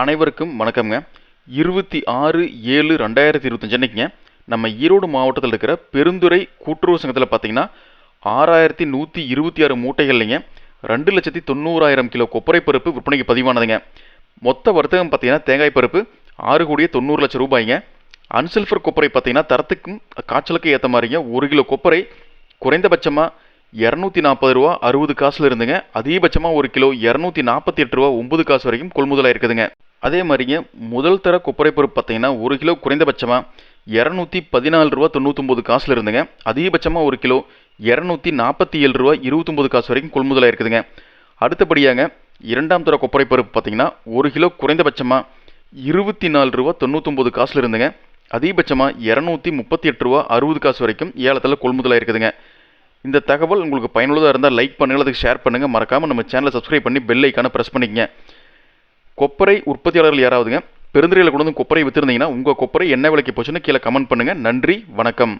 அனைவருக்கும் வணக்கம்ங்க. இருபத்தி ஆறு ஏழு ரெண்டாயிரத்தி இருபத்தஞ்சு அன்னைக்குங்க நம்ம ஈரோடு மாவட்டத்தில் இருக்கிற பெருந்துறை கூட்டுறவு சங்கத்தில் பார்த்தீங்கன்னா ஆறாயிரத்தி நூற்றி இருபத்தி ஆறு மூட்டைகள்லைங்க ரெண்டு லட்சத்தி தொண்ணூறாயிரம் கிலோ கொப்பரை பருப்பு விற்பனைக்கு பதிவானதுங்க. மொத்த வர்த்தகம் பார்த்தீங்கன்னா தேங்காய் பருப்பு ஆறு கோடியே தொண்ணூறு லட்சம் ரூபாய்ங்க. அன்சல்ஃபர் கொப்பரை பார்த்தீங்கன்னா தரத்துக்கும் காய்ச்சலுக்கு ஏற்ற மாதிரிங்க ஒரு கிலோ கொப்பரை குறைந்தபட்சமாக இரநூத்தி நாற்பது ரூபா அறுபது காசுல இருந்துங்க. அதிகபட்சமாக ஒரு கிலோ இரநூத்தி நாற்பத்தி எட்டு ரூபா ஒன்பது காசு வரைக்கும் கொள்முதலாக இருக்குதுங்க. அதே மாதிரிங்க முதல் தர கொப்பரை பார்த்தீங்கன்னா ஒரு கிலோ குறைந்தபட்சமாக இரநூத்தி பதினாலு ரூபா தொண்ணூத்தொம்பது காசுல இருந்துங்க. அதிகபட்சமாக ஒரு கிலோ இரநூத்தி நாற்பத்தி ஏழு ரூபா இருபத்தொம்பது காசு வரைக்கும் கொள்முதலாக இருக்குதுங்க. அடுத்தபடியாங்க இரண்டாம் தர கொப்பரை பருப்பு பார்த்தீங்கன்னா ஒரு கிலோ குறைந்தபட்சமாக இருபத்தி நாலு ரூபா தொண்ணூத்தொம்பது காசுல இருந்துங்க. அதிகபட்சமாக இரநூத்தி முப்பத்தி எட்டு ரூபா அறுபது காசு வரைக்கும் ஏலத்தில் கொள்முதலாக இருக்குதுங்க. இந்த தகவல் உங்களுக்கு பயனுள்ளதாக இருந்தால் லைக் பண்ணுங்கள் அதுக்கு ஷேர் பண்ணுங்கள் மறக்காமல் நம்ம சேனலை சப்ஸ்கிரைப் பண்ணி பெல் ஐக்கான ப்ரெஸ் பண்ணிக்கங்க. கொப்பரை உற்பத்தியாளர்கள் யாராவதுங்க? பெருந்துறையில் கொண்டு வந்து கொப்பரை விற்றுருந்தீங்கன்னா உங்கள் கொப்பரை என்ன விலைக்கு போச்சுன்னு கீழே கமெண்ட் பண்ணுங்கள் நன்றி வணக்கம்.